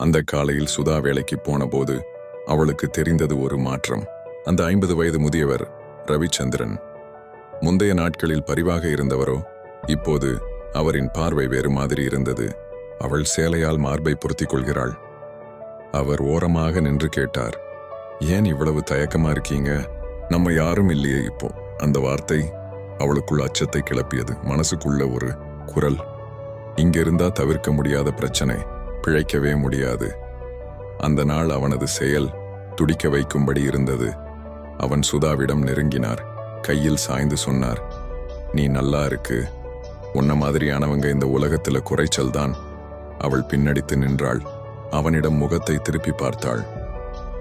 அந்த காலையில் சுதா வேலைக்கு போனபோது அவளுக்கு தெரிந்தது ஒரு மாற்றம். அந்த ஐம்பது வயது முதியவர் ரவிச்சந்திரன். முந்தைய நாட்களில் பரிவாக இருந்தவரோ இப்போது அவரின் பார்வை வேறு மாதிரி இருந்தது. அவள் சேலையால் மார்பை பொருத்திக் கொள்கிறாள். அவர் ஓரமாக நின்று கேட்டார் ஏன் இவ்வளவு தயக்கமா இருக்கீங்க? நம்ம யாரும் இல்லையே இப்போ. அந்த வார்த்தை அவளுக்குள் அச்சத்தை கிளப்பியது. மனசுக்குள்ள ஒரு குரல் இங்கிருந்தா தவிர்க்க முடியாத பிரச்சனை. பிழைக்கவே முடியாது. அந்த நாள் அவனது செயல் துடிக்க வைக்கும்படி இருந்தது. அவன் சுதாவிடம் நெருங்கினார். கையில் சாய்ந்து சொன்னார் நீ நல்லா இருக்கு. உன்ன மாதிரியானவங்க இந்த உலகத்துல குறைச்சல் தான் அவள் பின்னடித்து நின்றாள். அவனிடம் முகத்தை திருப்பி பார்த்தாள்.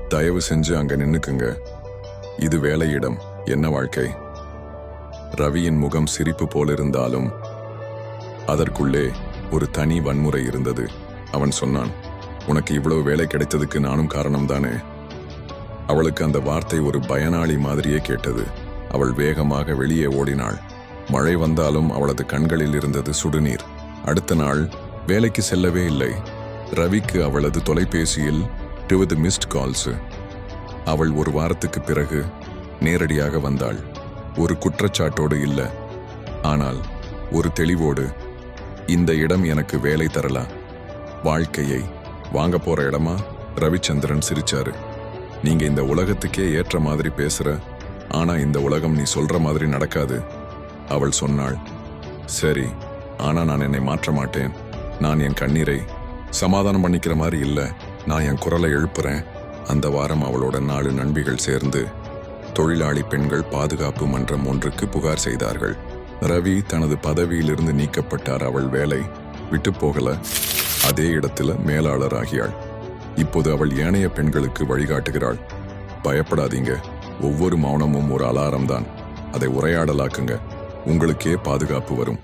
தயவு செஞ்சு அங்க நின்னுக்குங்க. இது வேலையிடம். என்ன வாழ்க்கை? ரவியின் முகம் சிரிப்பு போலிருந்தாலும் அதற்குள்ளே ஒரு தனி வன்முறை இருந்தது. அவன் சொன்னான் உனக்கு இவ்வளவு வேலை கிடைத்ததுக்கு நானும் காரணம்தானே? அவளுக்கு அந்த வார்த்தை ஒரு பயனாளி மாதிரியே கேட்டது. அவள் வேகமாக வெளியே ஓடினாள். மழை வந்தாலும் அவளது கண்களில் இருந்தது சுடுநீர். அடுத்த நாள் வேலைக்கு செல்லவே இல்லை. ரவிக்கு அவளது தொலைபேசியில் இருபது மிஸ்ட் கால்ஸ் அவள் ஒரு வாரத்துக்கு பிறகு நேரடியாக வந்தாள். ஒரு குற்றச்சாட்டோடு இல்லை. ஆனால் ஒரு தெளிவோடு இந்த இடம் எனக்கு வேலை தரலாம். வாழ்க்கையை வாங்க போற இடமா ரவிச்சந்திரன் சிரிச்சாரு. நீங்க இந்த உலகத்துக்கே ஏற்ற மாதிரி பேசுற ஆனா இந்த உலகம் நீ சொல்ற மாதிரி நடக்காது அவள் சொன்னாள். சரி ஆனா நான் என்னை மாற்ற மாட்டேன். நான் என் கண்ணீரை சமாதானம் பண்ணிக்கிற மாதிரி இல்லை. நான் என் குரலை எழுப்புறேன். அந்த வாரம் அவளோட நாலு நண்பிகள் சேர்ந்து தொழிலாளி பெண்கள் பாதுகாப்பு மன்றம் ஒன்றுக்கு புகார் செய்தார்கள். ரவி தனது பதவியிலிருந்து நீக்கப்பட்டார். அவள் வேலை விட்டு போகல. அதே இடத்துல மேலாளர் ஆகியாள் இப்போது அவள் ஏனைய பெண்களுக்கு வழிகாட்டுகிறாள். பயப்படாதீங்க. ஒவ்வொரு மௌனமும் ஒரு அலாரம் தான். அதை உரையாடலாக்குங்க. உங்களுக்கே பாதுகாப்பு வரும்.